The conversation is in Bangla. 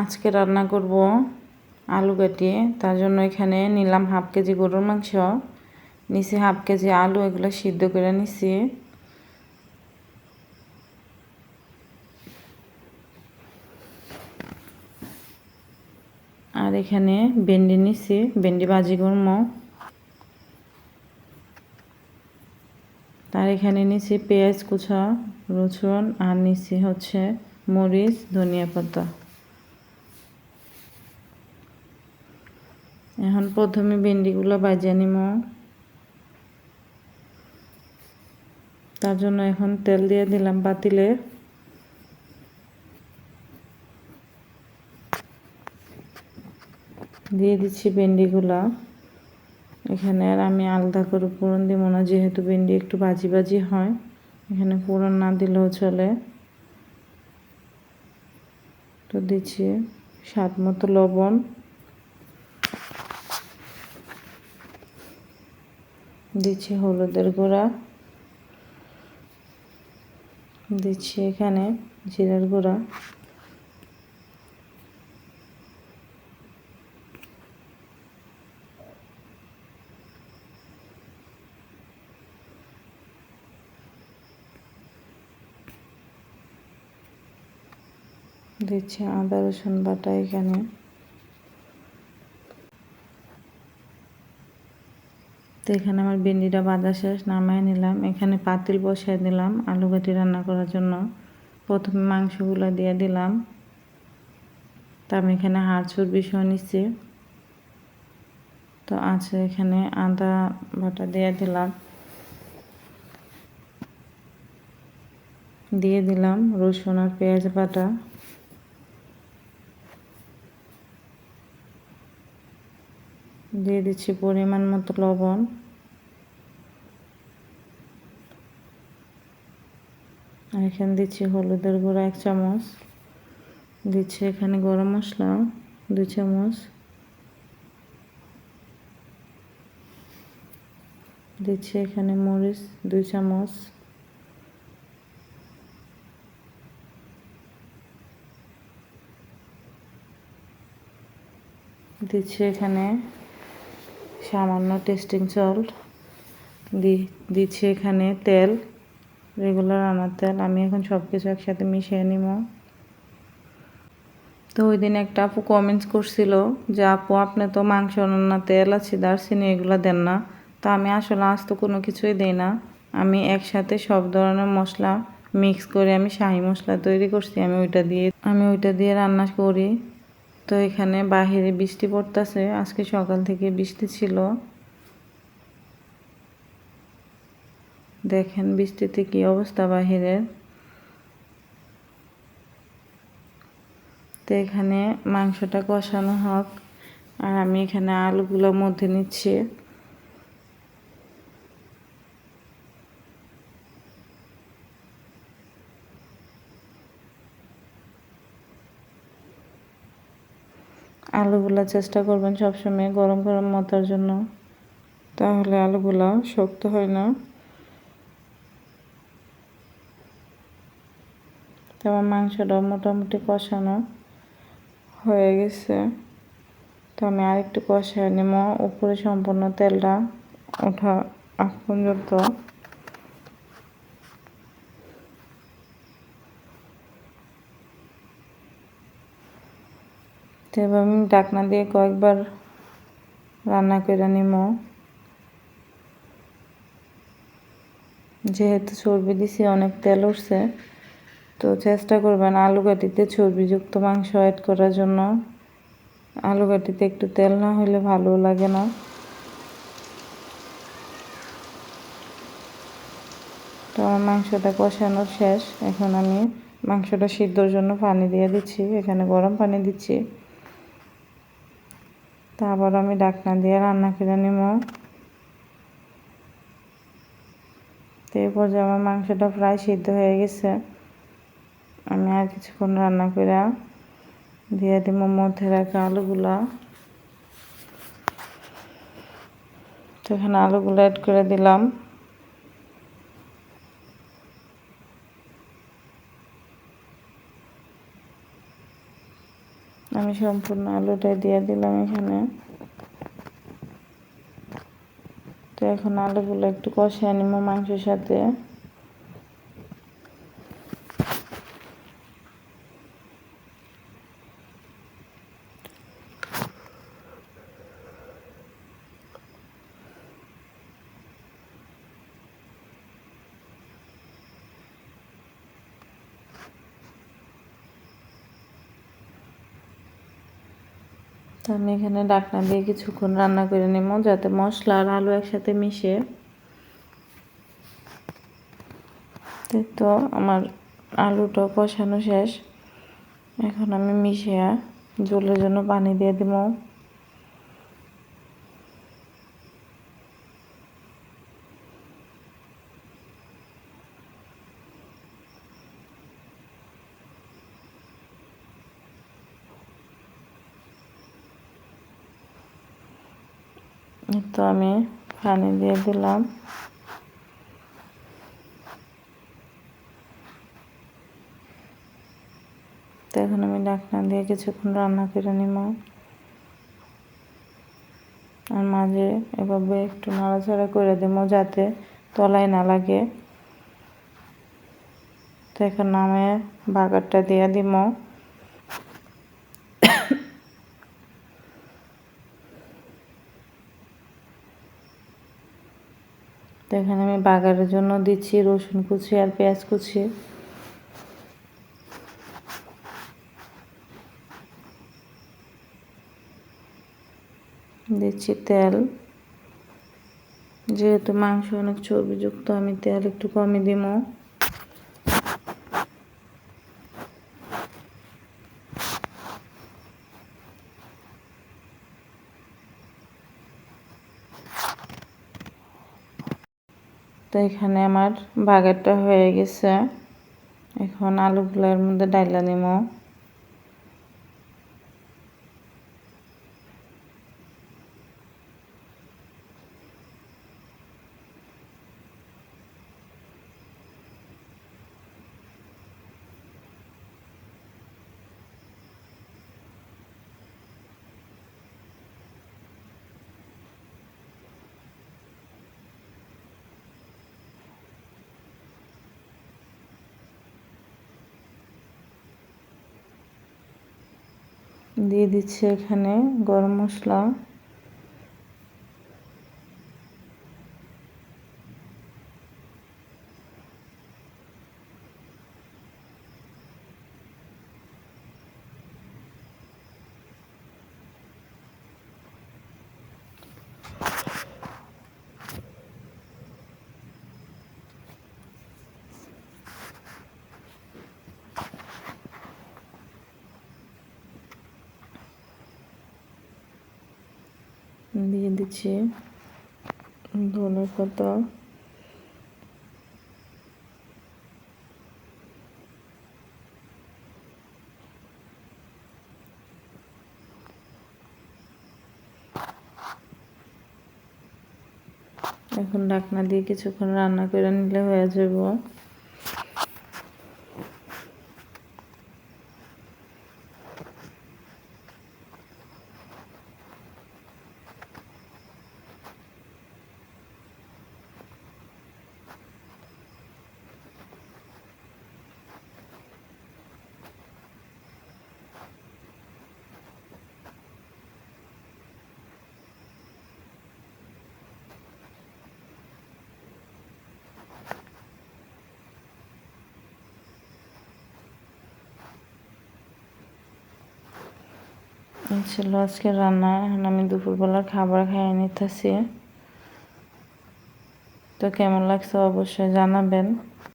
আজকে রান্না করব আলু কাটি। তার জন্য এখানে নিলাম হাফ কেজি গরুর মাংস, নিচে হাফ কেজি আলু, এগুলো সিদ্ধ করে নিছি। আর এখানে ভেন্ডি নিছি, ভেন্ডি ভাজি করব। তার এখানে নিছি পেঁয়াজ কুচা, রসুন, আর নিছি হচ্ছে মরিচ, ধনিয়া পাতা। এখন প্রথমে ভেন্ডিগুলো বাজিয়ে নিব তার জন্য এখন তেল দিয়ে দিলাম পাতিলে। দিয়ে দিচ্ছি ভেন্ডিগুলা। এখানে আর আমি আলাদা করে ফোড়ন দিব না, যেহেতু ভেন্ডি একটু বাজি বাজি হয়, এখানে ফোড়ন না দিলেও চলে। তো দিচ্ছি স্বাদ মতো লবণ। দিচ্ছি হলুদের গুঁড়া। দিচ্ছি এখানে জিরার গুঁড়া। দিচ্ছি আদা রসুন বাটা এখানে। তো এখানে আমার ভেন্ডিটা বাঁধা শেষ নামাই নিলাম। এখানে পাতিল বসাই দিলাম আলু গাটি রান্না করার জন্য। প্রথমে মাংসগুলো দিয়ে দিলাম। তা আমি এখানে হাড় চর্বি সহ নিচ্ছি। তো আছে এখানে আদা বাটা দিয়ে দিলাম। দিয়ে দিলাম রসুন আর পেঁয়াজ বাটা। দিয়ে দিচ্ছি পরিমাণ মতো লবণ। আর এখানে দিচ্ছি হলুদের গুঁড়া এক চামচ। দিচ্ছি এখানে গরম মশলা দুই চামচ। দিচ্ছি এখানে মরিচ দুই চামচ। দিচ্ছি এখানে সামান্য টেস্টিং সল্ট দিচ্ছি এখানে তেল রেগুলার রান্নার তেল, আমি এখন সব কিছু একসাথে মিশিয়ে নিব। তো ওই দিন একটা আপু কমেন্টস করছিল যে, আপু, আপনি তো মাংস রান্না তেল আছে, দারচিনি এগুলো দেন না। তো আমি আসলে আজ তো কোনো কিছুই দিই না। আমি একসাথে সব ধরনের মশলা মিক্স করে আমি শাহি মশলা তৈরি করছি, আমি ওইটা দিয়ে, আমি ওইটা দিয়ে রান্না করি। তো এখানে বাহিরে বৃষ্টি পড়তেছে। আজকে সকাল থেকে বৃষ্টি ছিল। দেখেন বৃষ্টিতে কি অবস্থা বাহিরের। তো এখানে মাংসটা কষানো হোক। আর আমি এখানে আলুগুলো মধ্যে নিচ্ছি। আলুগুলো চেষ্টা করবেন সবসময় গরম গরম মতার জন্য। তাহলে আলুগুলো শক্ত হয় না। তারপর মাংসটা মোটামুটি কষানো হয়ে গেছে। তো আমি আরেকটু কষায় নেব। উপরে সম্পূর্ণ তেলটা ওঠা আগ পর্যন্ত। তো আমি ডাকনা দিয়ে কয়েকবার রান্না করে নিব। যেহেতু চর্বি দিছি, অনেক তেল উঠছে, তো চেষ্টা করবেন আলু কাটিতে চর্বিযুক্ত মাংস অ্যাড করার জন্য। আলু কাটিতে একটু তেল না হলে ভালো লাগে না। তো আমার মাংসটা কষানো শেষ। এখন আমি মাংসটা সিদ্ধর জন্য পানি দিয়ে দিচ্ছি, এখানে গরম পানি দিচ্ছি। তারপর আমি ডাকনা দিয়ে রান্না করে নিব। তো এই আমার মাংসটা প্রায় সিদ্ধ হয়ে গেছে, আমি আর কিছুক্ষণ রান্না করে দিয়ে দিব মধ্যে রাখা আলুগুলা। তো এখানে আলুগুলো অ্যাড করে দিলাম। আমি সম্পূর্ণ আলুটা দিয়ে দিলাম এখানে। তো এখন আলুগুলো একটু কষে নিব মাংসের সাথে। তো আমি এখানে ডাকনা দিয়ে কিছুক্ষণ রান্না করে নেব, যাতে মশলা আর আলু একসাথে মিশে। তো আমার আলুটা কষানো শেষ। এখন আমি মিশিয়ে জলের জন্য পানি দিয়ে দিব। তো আমি পানি দিয়ে দিলাম। তো এখন আমি ডাকনা দিয়ে কিছুক্ষণ রান্না করে নিব। আর মাঝে এভাবে একটু নাড়াচাড়া করে দেবো যাতে তলায় না লাগে। তো এখন নামে বাগারটা দিয়ে দিব। তো এখানে আমি বাগারের জন্য দিচ্ছি রসুন কুচি আর পেঁয়াজ কুচি। দিচ্ছি তেল। যেহেতু মাংস অনেক চর্বিযুক্ত, আমি তেল একটু কমই দিব। তো এখানে আমার বাগারটা হয়ে গেছে। এখন আলুগুলোর মধ্যে ডাইলা নিব দিয়ে দিচ্ছি এখানে গরম মশলা। দিয়ে দিচ্ছি ধনে পাতা। এখন ঢাকনা দিয়ে কিছুক্ষণ রান্না করে নিলে হয়ে যাব। ছিল আজকে রান্না। এখন আমি দুপুরবেলার খাবার খাইয়ে নিতেছি। তো কেমন লাগছে অবশ্যই জানাবেন।